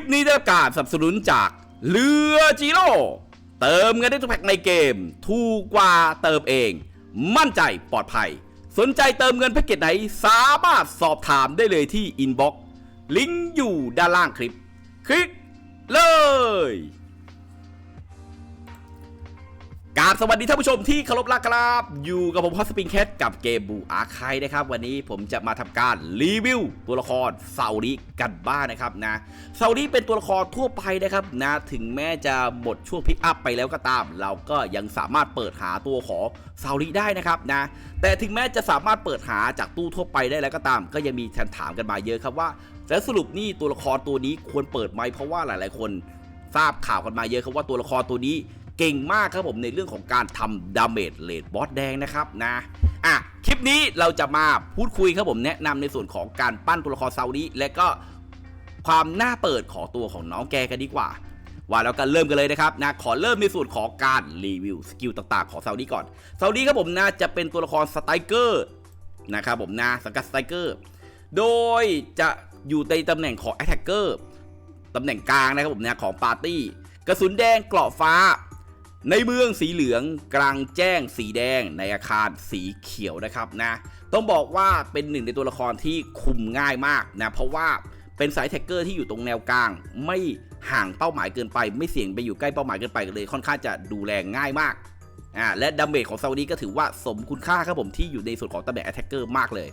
ปนี้ได้รับการสนับสนุนจากเรือจีโร่เติมเงินได้ทุกแพ็คในเกม ถูกกว่าเติมเอง มั่นใจปลอดภัย สนใจเติมเงินแพ็กเกจไหน สามารถสอบถามได้เลยที่อินบ็อกซ์ลิงก์อยู่ด้านล่างคลิป คลิกเลย กราบสวัสดีท่านผู้ชมที่เคารพรักครับ อยู่กับผมฮอสปริงแคทกับเกมบูอาคายนะครับ วันนี้ผมจะมาทำการรีวิวตัวละครเซาริกันบ้างนะครับนะเซาริเป็นตัวละครทั่วไปนะครับนะถึงแม้จะหมดช่วงพิกอัพไปแล้วก็ตาม เราก็ยังสามารถเปิดหาตัวของเซาริได้นะครับนะแต่ถึงแม้จะสามารถเปิดหาจากตู้ทั่วไปได้แล้วก็ตาม ก็ยังมีคำถามกันมาเยอะครับว่าแล้วสรุปนี่ตัวละครตัวนี้ควรเปิดไหมเพราะว่าหลาย ๆ คนทราบข่าวกันมาเยอะครับว่าตัวละครตัวนี้ เก่งมากครับผมในเรื่องของการทำดาเมจเลดบอสแดงนะครับนะอะคลิปนี้เราจะมาพูดคุยครับผมแนะนำในส่วนของการปั้นตัวละครซาอุดีและก็ความน่าเปิดของตัวของน้องแกกันดีกว่าว่าแล้วกันเริ่มกันเลยนะครับนะขอเริ่มในส่วนของการรีวิวสกิลต่างๆของซาอุดีก่อนซาอุดีครับผมนะจะเป็นตัวละครสไตรเกอร์นะครับผมนะสังกัดสไตรเกอร์โดยจะอยู่ในตำแหน่งของแอ t แทกเกอร์ตำแหน่งกลางนะครับผมนะของปาร์ตี้กระสุนแดงเกราะฟ้า ในเมืองสีเหลืองกลางแจ้งสีแดงในอาคารสีเขียวนะครับนะต้องบอกว่าเป็นหนึ่งในตัวละครที่คุมง่ายมากนะเพราะว่าเป็นสายแท็กเกอร์ที่อยู่ตรงแนวกลาง ไม่ห่างเป้าหมายเกินไป ไม่เสี่ยงไปอยู่ใกล้เป้าหมายเกินไปเลย ค่อนข้างจะดูแลง่ายมากอ่าและดัมเบลของซาอุดีก็ถือว่าสมคุณค่าครับผมที่อยู่ในส่วนของตำแหน่งแอตแทกเกอร์มากเลย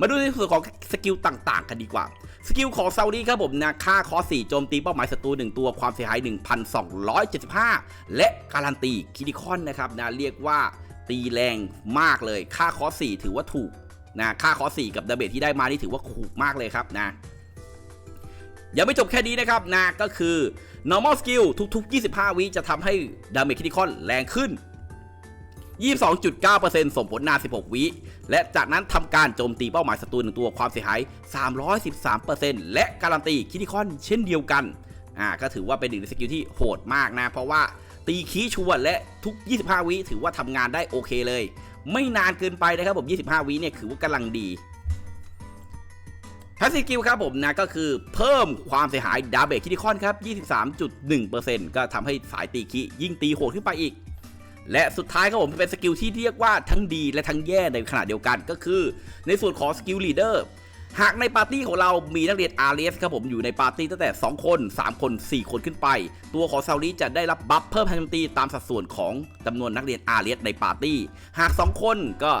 มาดูในส่วนของสกิลต่างๆ กันดีกว่า สกิลของซาอุดีครับผมนะค่าคอ4โจมตีเป้าหมายศัตรู1ตัวความเสียหาย 1,275 และการันตีคิดิคอนนะครับนะเรียกว่าตีแรงมากเลย ค่าคอ4ถือว่าถูกนะค่าคอ4กับดาเมจที่ได้มานี่ถือว่าถูกมากเลยครับนะยังไม่จบแค่นี้นะครับนะก็คือ normal skill ทุกๆ 25 วิจะทำให้ดาเมจคิดิคอนแรงขึ้น 22.9%ส่งผลนาน 16 วิ และจากนั้นทำการโจมตีเป้าหมายศัตรูหนึ่งตัวความเสียหาย 313%และการันตีคิดิคอนเช่นเดียวกันอ่าก็ถือว่าเป็นหนึ่งในสกิลที่โหดมากนะ เพราะว่าตีคีชัวร์และทุก 25 วิถือว่าทำงานได้โอเคเลย ไม่นานเกินไปนะครับผม 25 วิเนี่ยถือว่ากำลังดีพาสซีฟสกิลครับผมนะก็คือเพิ่มความเสียหายดาเบจคิดิคอนครับ 23.1%ก็ทำให้สายตีคียิ่งตีโหดขึ้นไปอีก และสุดท้ายครับผมเป็นสกิลที่เรียกว่าทั้งดีและทั้งแย่ในขณะเดียวกันก็คือ ในส่วนของสกิลลีดเดอร์หากในปาร์ตี้ของเรามีนักเรียนอาร์เครับผมอยู่ในปาร์ตี้ตั้งแต่ 2 คน 3 คน 4 คนขึ้นไป ตัวของซาลีจะได้รับบัฟเพิ่มพลังโจมตีตามสัดส่วนของจำนวนนักเรียนอาร์เในปาร์ตี้ หาก 2 คนก็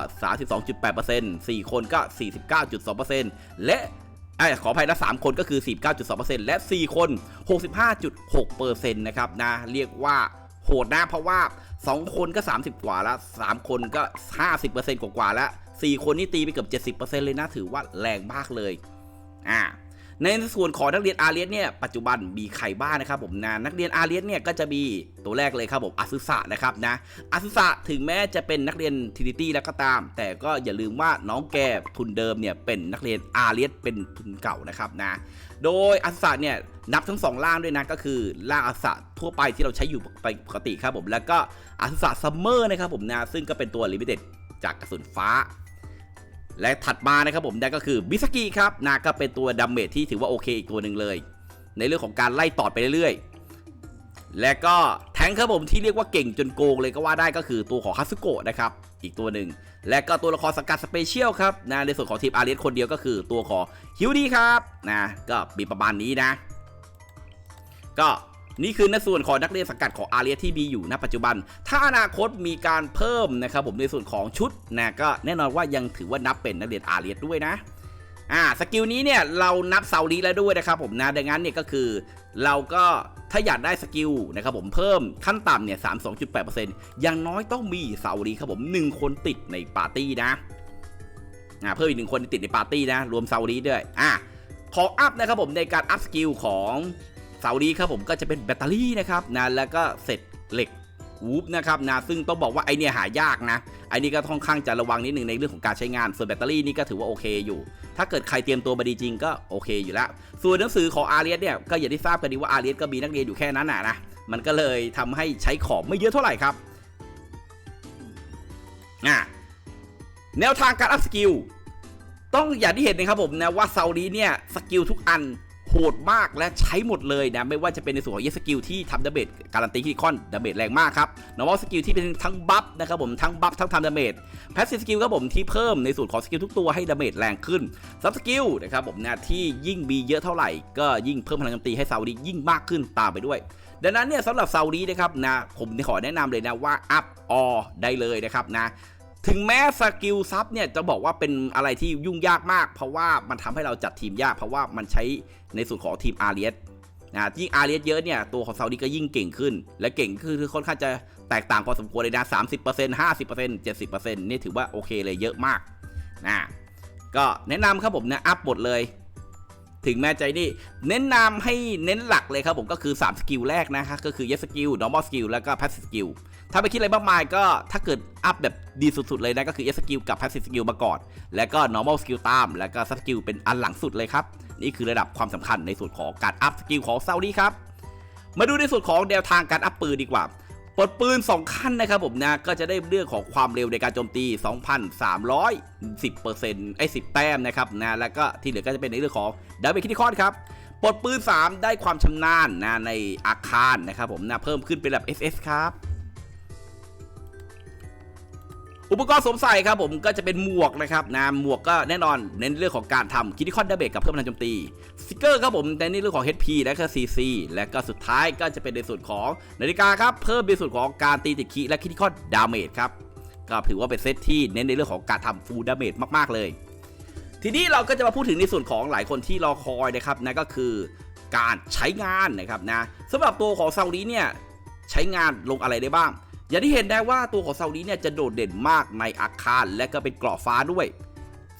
32.8% 4 คนก็ 49.2%และอขออภัยนะ3คนก็คือ 49.2%และ 4 คน 65.6%นะครับนะเรียกว่าโหดนะเพราะว่า สองคนก็ 30 กว่าแล้ว3คนก็ 50%กว่าๆแล้ว4คนนี่ตีไปเกือบ70%เลยนะถือว่าแรงมากเลย อ่า ในส่วนของนักเรียนอาเรียสเนี่ยปัจจุบันมีใครบ้างนะครับผมนะนักเรียนอาเรียสเนี่ยก็จะมีตัวแรกเลยครับผมอาซุสะนะครับนะอาซุสะถึงแม้จะเป็นนักเรียนทินิตี้แล้วก็ตาม แต่ก็อย่าลืมว่าน้องแกทุนเดิมเนี่ยเป็นนักเรียนอาเรียสเป็นทุนเก่านะครับนะโดยอาซุสะเนี่ยนับทั้งสองล่างด้วยนะก็คือล่างอาซุสะทั่วไปที่เราใช้อยู่ปกติครับผมแล้วก็อาซุสะซัมเมอร์นะครับผมนะซึ่งก็เป็นตัวลิมิเต็ดจากกระสุนฟ้า และถัดมานะครับผมนั่นก็คือบิสกิครับนะก็เป็นตัวดัมเมจที่ถือว่าโอเคอีกตัวหนึ่งเลย ในเรื่องของการไล่ตอดไปเรื่อยๆ และก็แทงค์ครับผมที่เรียกว่าเก่งจนโกงเลยก็ว่าได้ก็คือตัวของคาซุโกะนะครับอีกตัวหนึ่ง และก็ตัวละครสังกัดสเปเชียลครับนะในส่วนของทีมอารีสคนเดียวก็คือตัวของฮิวดี้ครับนะก็มีประมาณนี้นะ ก็ นี่คือในส่วนของนักเรียนสังกัดของอาเรียที่มีอยู่ณปัจจุบัน ถ้าอนาคตมีการเพิ่มนะครับผมในส่วนของชุดนะก็แน่นอนว่ายังถือว่านับเป็นนักเรียนอาเรียด้วยนะอ่าสกิลนี้เนี่ยเรานับเซาลีแล้วด้วยนะครับผมนะดังนั้นเนี่ยก็คือ เราก็ถ้าอยากได้สกิลนะครับผมเพิ่มขั้นต่ำเนี่ย32.8%อย่างน้อยต้องมีเซาลีครับผม1คนติดในปาร์ตี้นะอ่าเพิ่มอีกหนึ่งคนติดในปาร์ตี้นะรวมเซาลีด้วยอ่าของอัพนะครับผมในการอัพสกิลของ เซาลีครับผมก็จะเป็นแบตเตอรี่นะครับนะแล้วก็เสร็จเหล็กวูฟนะครับนะซึ่งต้องบอกว่าไอเนี่ยหายากนะไอนี่ก็ค่อนข้างจะระวังนิดหนึ่งในเรื่องของการใช้งาน ส่วนแบตเตอรี่นี่ก็ถือว่าโอเคอยู่ ถ้าเกิดใครเตรียมตัวมาดีจริงก็โอเคอยู่แล้ว ส่วนหนังสือของอาเรียสเนี่ยก็อย่างที่ทราบกันดีว่าอาเรียสก็มีนักเรียนอยู่แค่นั้นน่ะนะมันก็เลยทำให้ใช้ของไม่เยอะเท่าไหร่ครับอะแนวทางการอัพสกิลต้องอย่างที่เห็นนะครับผมนะว่าเซาลีเนี่ยสกิลทุกอัน โหดมากและใช้หมดเลยนะไม่ว่าจะเป็นในส่วนของเยสกิลที่ทำดาเมจการันตีคิคอนดาเมจแรงมากครับ normal สกิลที่เป็นทั้งบัฟนะครับผมทั้งบัฟทั้งทำดาเมจ passive สกิลครับผมที่เพิ่มในส่วนของสกิลทุกตัวให้ดาเมจแรงขึ้น sub สกิลนะครับผมนะที่ยิ่งมีเยอะเท่าไหร่ ก็ยิ่งเพิ่มพลังโจมตีให้ซาวดียิ่งมากขึ้นตามไปด้วยดังนั้นเนี่ยสำหรับซาวดีนะครับนะผมขอแนะนำเลยนะว่าอัพออได้เลยนะครับนะ ถึงแม้สกิลซับเนี่ยจะบอกว่าเป็นอะไรที่ยุ่งยากมาก เพราะว่ามันทำให้เราจัดทีมยาก เพราะว่ามันใช้ในส่วนของทีมอาร์เรียสนะยิ่งอาร์เรียสเยอะเนี่ยตัวของซาอุดีก็ยิ่งเก่งขึ้น และเก่งคือคือค่อนข้างจะแตกต่างพอสมควรเลยนะ30% 50% 70%นี่ถือว่าโอเคเลยเยอะมากนะก็แนะนำครับผมนะอัพหมดเลย ถึงแม้ใจนี่เน้นนำให้เน้นหลักเลยครับผมก็คือ 3 สกิลแรกนะครับก็คือ yes skill normal skill แล้วก็ passive skill ถ้าไม่คิดอะไรมากมายก็ถ้าเกิดอัพแบบดีสุดๆเลยนะก็คือ S skill กับ passive skill มาก่อน แล้วก็ normal skill ตาม แล้วก็ sub skill เป็นอันหลังสุดเลยครับ นี่คือระดับความสำคัญในส่วนของการอัพสกิลของเซาดีครับ มาดูในส่วนของแนวทางการอัพปืนดีกว่าปลดปืน 2 ขั้นนะครับผมนะ ก็จะได้เรื่องของความเร็วในการโจมตี 2,310%ไอ้10 แต้มนะครับนะ แล้วก็ที่เหลือก็จะเป็นในเรื่องของดาเมจคิติคอนครับปลดปืน 3 ได้ความชำนาญนะในอาคารนะครับผมนะเพิ่มขึ้นเป็นระดับ SS ครับ อุปกรณ์สวมใส่ครับผมก็จะเป็นหมวกนะครับนะหมวกก็แน่นอนเน้นเรื่องของการทำคิติคอนดาเมจกับเพิ่มพลังโจมตีสติกเกอร์ครับผมในเรื่องของ HP และก็ CC และก็สุดท้ายก็จะเป็นในส่วนของนาฬิกาครับเพิ่มในส่วนของการตีติดคีและคิติคอนดาเมจครับก็ถือว่าเป็นเซตที่เน้นในเรื่องของการทำฟูลดาเมจมากๆเลยทีนี้เราก็จะมาพูดถึงในส่วนของหลายคนที่รอคอยนะครับนั่นก็คือการใช้งานนะครับนะสำหรับตัวของซาอุดีเนี่ยใช้งานลงอะไรได้บ้าง อย่างที่เห็นได้ว่าตัวของซาอุดีเนี่ยจะโดดเด่นมากในอาคารและก็เป็นเกราะฟ้าด้วย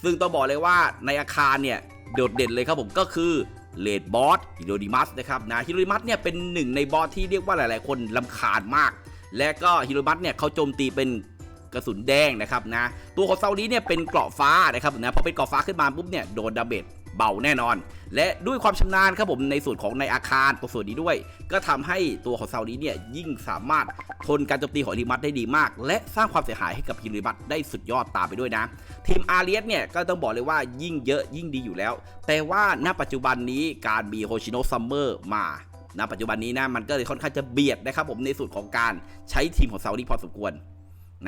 ซึ่งต้องบอกเลยว่าในอาคารเนี่ยโดดเด่นเลยครับผมก็คือเลดบอสฮิโรดิมัสนะครับนะฮิโรดิมัสเนี่ยเป็นหนึ่งในบอสที่เรียกว่าหลาย ๆ คนลำคาญมาก และก็ฮิโรดิมัสเนี่ยเขาโจมตีเป็นกระสุนแดงนะครับนะตัวของเซาอุดีเนี่ยเป็นเกราะฟ้านะครับนะพอเป็นเกราะฟ้าขึ้นมาปุ๊บเนี่ยโดนดาเมจ เบาแน่นอน และด้วยความชำนาญครับผมในส่วนของในอาคารตรงส่วนนี้ด้วย ก็ทำให้ตัวของซาอุดีเนี่ยยิ่งสามารถทนการโจมตีของฮิโรดิมัสได้ดีมาก และสร้างความเสียหายให้กับฮิริมัสได้สุดยอดตามไปด้วยนะ ทีมอาร์เรียสเนี่ยก็ต้องบอกเลยว่ายิ่งเยอะยิ่งดีอยู่แล้ว แต่ว่าณปัจจุบันนี้การมีโฮชิโนะซัมเมอร์มาณปัจจุบันนี้นะมันก็เลยค่อนข้างจะเบียดนะครับผมในส่วนของการใช้ทีมของซาอุดีพอสมควร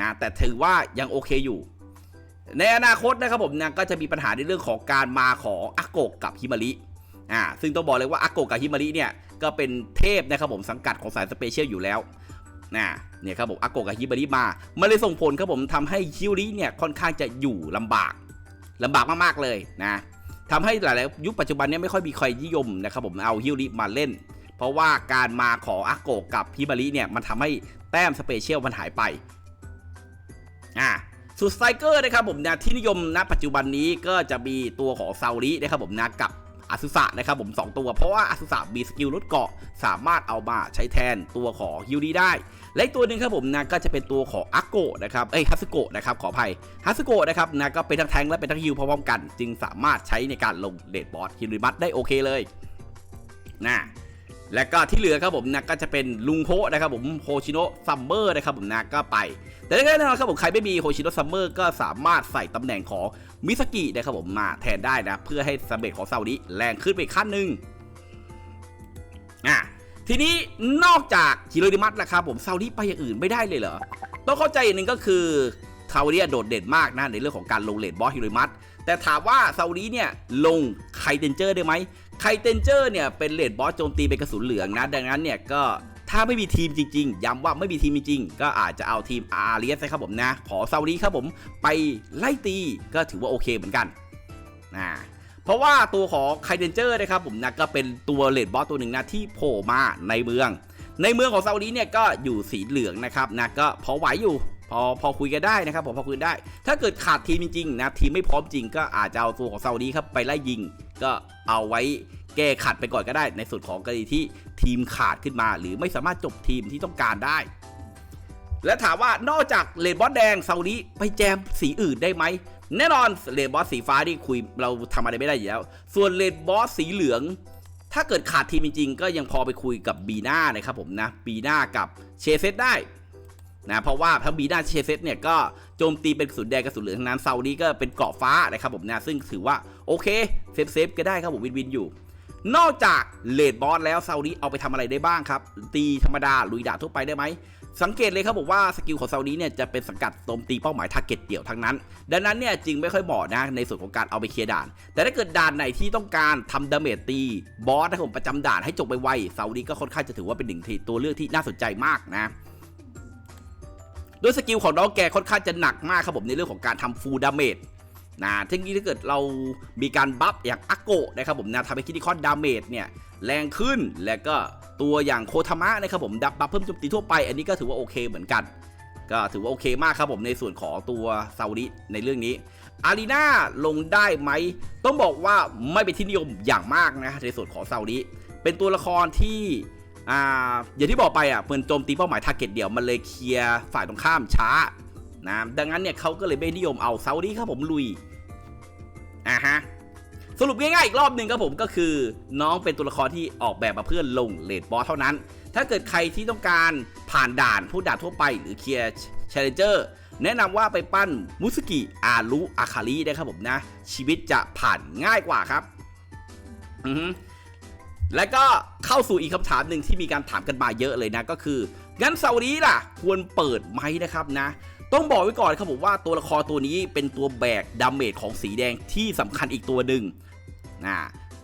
นะแต่ถือว่ายังโอเคอยู่ ในอนาคตนะครับผมนะก็จะมีปัญหาในเรื่องของการมาของอาโกกับฮิมาริอ่าซึ่งต้องบอกเลยว่าอาโกกับฮิมาริเนี่ยก็เป็นเทพนะครับผมสังกัดของสายสเปเชียลอยู่แล้วนะเนี่ยครับผมอาโกกับฮิมาริมามันเลยส่งผลครับผมทำให้ฮิริเนี่ยค่อนข้างจะอยู่ลำบากลำบากมากๆเลยนะทำให้หลายๆยุคปัจจุบันเนี้ไม่ค่อยมีใครนิยมนะครับผมเอาฮิริมาเล่น เพราะว่าการมาของอาโกกับฮิมาริเนี่ยมันทำให้แต้มสเปเชียลมันหายไปอ่า สุดสไตรเกอร์นะครับผมนะที่นิยมณปัจจุบันนี้ก็จะมีตัวของซาอุรินะครับผมนะกับอาซุสะนะครับผมสองตัวเพราะว่าอาซุสะมีสกิลลดเกาะสามารถเอามาใช้แทนตัวของฮิวดีได้ และตัวหนึ่งครับผมนะก็จะเป็นตัวของอาโกะนะครับเอ้ยฮัสโกะนะครับขออภัยฮัสโกะนะครับนะก็เป็นทั้งแทงและเป็นทั้งฮิวพร้อมๆกัน จึงสามารถใช้ในการลงเดดบอสฮิริมัตได้โอเคเลยนะ และก็ที่เหลือครับผมนะก็จะเป็นลุงโฮนะครับผมโฮชิโนะซัมเมอร์นะครับผมนะก็ไป แต่แน่นอนครับผมใครไม่มีโฮชิโนะซัมเมอร์ก็สามารถใส่ตำแหน่งของมิสกินะครับผมมาแทนได้นะ เพื่อให้สเปคของเซาอุดิแรงขึ้นไปขั้นหนึ่งอะทีนี้นอกจากฮิโรดิมัสนะครับผมเซาอุดิไปอย่างอื่นไม่ได้เลยเหรอต้องเข้าใจอย่างหนึ่งก็คือซาอุดิโดดเด่นมากนะในเรื่องของการลงเลดบอสฮิโรดิมัสแต่ถามว่าเซาอุดิเนี่ยลงไคเทนเจอร์ได้ไหม ไคเทนเจอร์เนี่ยเป็นเลดบอสโจมตีเป็นกระสุนเหลืองนะ ดังนั้นเนี่ยก็ถ้าไม่มีทีมจริง ๆ ย้ำว่าไม่มีทีมจริงๆ ก็อาจจะเอาทีมอาร์เรียสครับผมนะ ขอซาอุดีครับผมไปไล่ตีก็ถือว่าโอเคเหมือนกันนะเพราะว่าตัวของไคเดนเจอร์นะครับผมนะก็เป็นตัวเลดบอสตัวหนึ่งนะที่โผล่มาในเมือง ในเมืองของซาอุดีเนี่ยก็อยู่สีเหลืองนะครับนะก็พอไหวอยู่พอพอคุยกันได้นะครับผมพอคุยได้ ถ้าเกิดขาดทีมจริงๆนะทีมไม่พร้อมจริงก็อาจจะเอาตัวของซาอุดีครับไปไล่ยิง ก็เอาไว้แก้ขัดไปก่อนก็ได้ ในส่วนของกรณีที่ทีมขาดขึ้นมา หรือไม่สามารถจบทีมที่ต้องการได้ และถามว่านอกจากเลนบอสแดงเซาอุดีไปแจมสีอื่นได้ไหมแน่นอนเลนบอสสีฟ้าที่คุยเราทำอะไรไม่ได้อยู่แล้ว ส่วนเลนบอสสีเหลือง ถ้าเกิดขาดทีมจริงๆ ก็ยังพอไปคุยกับบีน่านะครับผมนะบีน่ากับเชเซตได้ นะเพราะว่าทั้งบีน่าเชเซตเนี่ยก็โจมตีเป็นกระสุนแดงกระสุนเหลืองทั้งนั้นซาอุดีก็เป็นเกาะฟ้านะครับผมนะซึ่งถือว่าโอเคเซฟเซฟก็ได้ครับผมวินวินอยู่ นอกจากเลดบอสแล้วซาอุดีเอาไปทำอะไรได้บ้างครับ ตีธรรมดาลุยดาทั่วไปได้ไหมสังเกตเลยครับผมว่าสกิลของซาอุดีเนี่ยจะเป็นสกัดโจมตีเป้าหมายทาร์เก็ตเดี่ยวทั้งนั้น ดังนั้นเนี่ยจึงไม่ค่อยเหมาะนะในส่วนของการเอาไปเคลียร์ด่าน แต่ถ้าเกิดด่านไหนที่ต้องการทำดาเมจตีบอสนะครับผมประจำด่านให้จบไปไวซาอุดีก็ค่อนข้างจะถือว่าเป็นหนึ่งทีตัวเลือกที่น่าสนใจมากนะ ด้วยสกิลของน้องแกค่อนข้างจะหนักมากครับผมในเรื่องของการทำฟูลดาเมจนะทั้งนี้ถ้าเกิดเรามีการบัฟอย่างอาโกะนะครับผมนะทำให้คิดคอนดาเมจเนี่ยแรงขึ้นและก็ตัวอย่างโคทามะนะครับผมดับบัฟเพิ่มโจมตีทั่วไป อันนี้ก็ถือว่าโอเคเหมือนกัน ก็ถือว่าโอเคมากครับผมในส่วนของตัวซาอุดิในเรื่องนี้อารีนาลงได้ไหม ต้องบอกว่าไม่เป็นที่นิยมอย่างมากนะในส่วนของซาอุดิเป็นตัวละครที่ อ่าอย่างที่บอกไปอะเปินโจมตีเป้าหมายทาร์เก็ตเดียวมันเลยเคลียร์ฝ่ายตรงข้ามช้านะดังนั้นเนี่ยเขาก็เลยไม่นิยมเอาเซาดิครับผมลุยอ่าฮะสรุปง่ายๆอีกรอบหนึ่งครับผมก็คือ น้องเป็นตัวละครที่ออกแบบมาเพื่อลงเลดบอสเท่านั้น ถ้าเกิดใครที่ต้องการผ่านด่านผู้ด่านทั่วไปหรือเคลียร์ Challenger แนะนำว่าไปปั้นมุสกิอารุอาคารินะครับผมนะ ชีวิตจะผ่านง่ายกว่าครับ อือฮึ และก็เข้าสู่อีกคำถามหนึ่งที่มีการถามกันมาเยอะเลยนะก็คือ งั้นเซาอุดีล่ะ ควรเปิดไหมนะครับนะ ต้องบอกไว้ก่อนครับผมว่าตัวละครตัวนี้เป็นตัวแบกดาเมจของสีแดงที่สำคัญอีกตัวหนึ่งนะ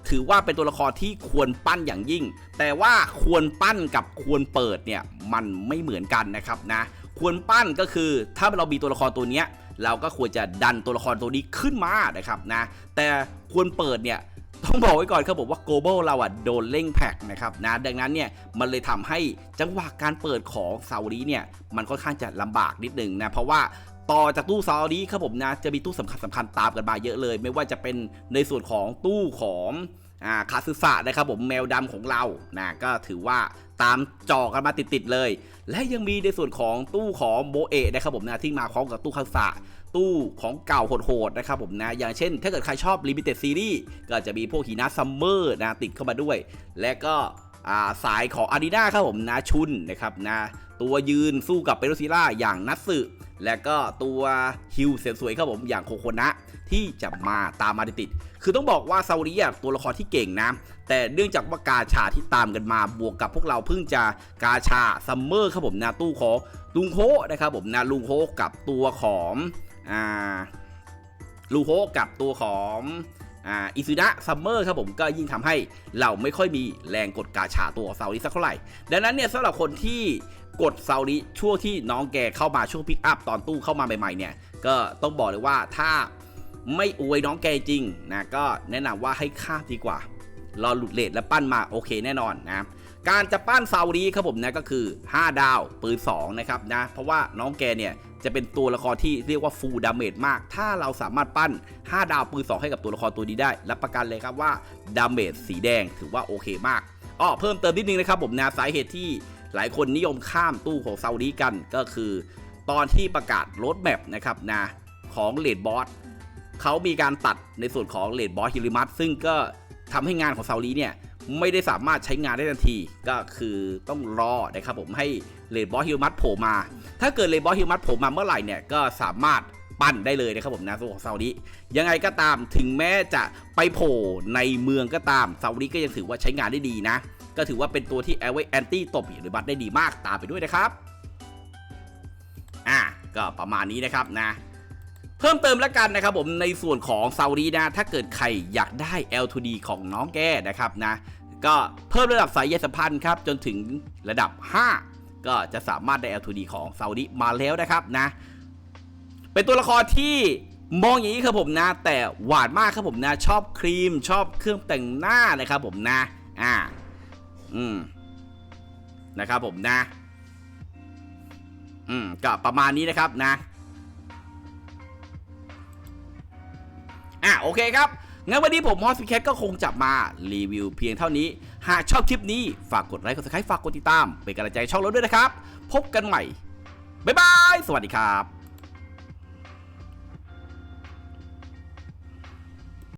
ถือว่าเป็นตัวละครที่ควรปั้นอย่างยิ่ง แต่ว่าควรปั้นกับควรเปิดเนี่ยมันไม่เหมือนกันนะครับนะ ควรปั้นก็คือถ้าเรามีตัวละครตัวนี้เราก็ควรจะดันตัวละครตัวนี้ขึ้นมานะครับนะ แต่ควรเปิดเนี่ย ต้องบอกไว้ก่อนครับผมว่า global เราอะโดนเร่งแพ็กนะครับนะดังนั้นเนี่ยมันเลยทำให้จังหวะการเปิดของซาอุดีเนี่ยมันค่อนข้างจะลำบากนิดนึงนะเพราะว่าต่อจากตู้ซาอุดีครับผมนะจะมีตู้สำคัญสำคัญตามกันมาเยอะเลย ไม่ว่าจะเป็นในส่วนของตู้ของ อ่าคาซึสะนะครับผมแมวดำของเรานะก็ถือว่าตามจอกันมาติดๆเลย และยังมีในส่วนของตู้ของโบเอะนะครับผมนะที่มาพร้อมกับตู้คาซึสะตู้ของเก่าโหดๆนะครับผมนะ อย่างเช่น ถ้าเกิดใครชอบ Limited Series ก็จะมีพวกหินะซัมเมอร์นะติดเข้ามาด้วย และก็สายของอารีนาครับผมนะชุนนะครับนะตัวยืนสู้กับเปโรซิล่าอย่างนัตสึและก็ตัวฮิวเสียสวยครับผมอย่างโคโคนะ ที่จะมาตามมาติดๆคือต้องบอกว่าซาอุดิอะตัวละครที่เก่งนะ แต่เนื่องจากว่ากาชาที่ตามกันมาบวกกับพวกเราเพิ่งจะกาชาซัมเมอร์ครับผมนะตู้ของลุงโฮนะครับผมนะลุงโฮกับตัวของอ่าลุงโฮกับตัวของอิซุนะซัมเมอร์ครับผมก็ยิ่งทำให้เราไม่ค่อยมีแรงกดกาชาตัวซาอุดิสักเท่าไหร่ ดังนั้นเนี่ยสำหรับคนที่กดซาอุดิช่วงที่น้องแกเข้ามาช่วงพิกอัพตอนตู้เข้ามาใหม่ๆเนี่ย ก็ต้องบอกเลยว่าถ้า ไม่อวยน้องแกจริงนะก็แนะนำว่าให้ข้ามดีกว่า รอหลุดเลทและปั้นมาโอเคแน่นอนนะการจะปั้นซาอุดีครับผมนะก็คือ 5 ดาวปืน2นะครับนะเพราะว่าน้องแกเนี่ยจะเป็นตัวละครที่เรียกว่าฟูลดาเมจมาก ถ้าเราสามารถปั้น 5 ดาวปืน 2 ให้กับตัวละครตัวนี้ได้ รับประกันเลยครับว่าดาเมจสีแดงถือว่าโอเคมากอ้อเพิ่มเติมนิดนึงนะครับผมนะสาเหตุที่หลายคนนิยมข้ามตู้ของซาอุดีกันก็คือ ตอนที่ประกาศรถแมพนะครับนะของเลดบอส เขามีการตัดในส่วนของเลดบอสฮิลิมัสซึ่งก็ทำให้งานของซาอุดีเนี่ยไม่ได้สามารถใช้งานได้ทันที ก็คือต้องรอนะครับผมให้เลดบอสฮิลมัสโผล่มา ถ้าเกิดเลดบอสฮิลมัสโผล่มาเมื่อไหร่เนี่ยก็สามารถปั้นได้เลยนะครับผมนะส่วนของซาอุดียังไงก็ตามถึงแม้จะไปโผล่ในเมืองก็ตามซาอุดีก็ยังถือว่าใช้งานได้ดีนะ ก็ถือว่าเป็นตัวที่แอลเวแอนตี้ตบฮิลิมัสได้ดีมากตามไปด้วยนะครับ อะก็ประมาณนี้นะครับนะ เพิ่มเติมแล้วกันนะครับผมในส่วนของซาอุดีนะถ้าเกิดใครอยากได้ L2D ของน้องแกนะครับนะก็เพิ่มระดับสายใยสัมพันธ์ครับจนถึงระดับ 5 ก็จะสามารถได้ L2D ของซาอุดีมาแล้วนะครับนะเป็นตัวละครที่มองอย่างนี้ครับผมนะ แต่หวานมากครับผมนะ ชอบครีมชอบเครื่องแต่งหน้านะครับผมนะอ่าอืมนะครับผมนะ อืมก็ประมาณนี้นะครับนะ อะโอเคครับงั้นวันนี้ผมฮอสพิแคทก็คงจะมารีวิวเพียงเท่านี้ หากชอบคลิปนี้ฝากกดไลค์กดซับสไครต์ฝากกดติดตาม เป็นกำลังใจช่องเราด้วยนะครับ พบกันใหม่ บ๊ายบาย สวัสดีครับ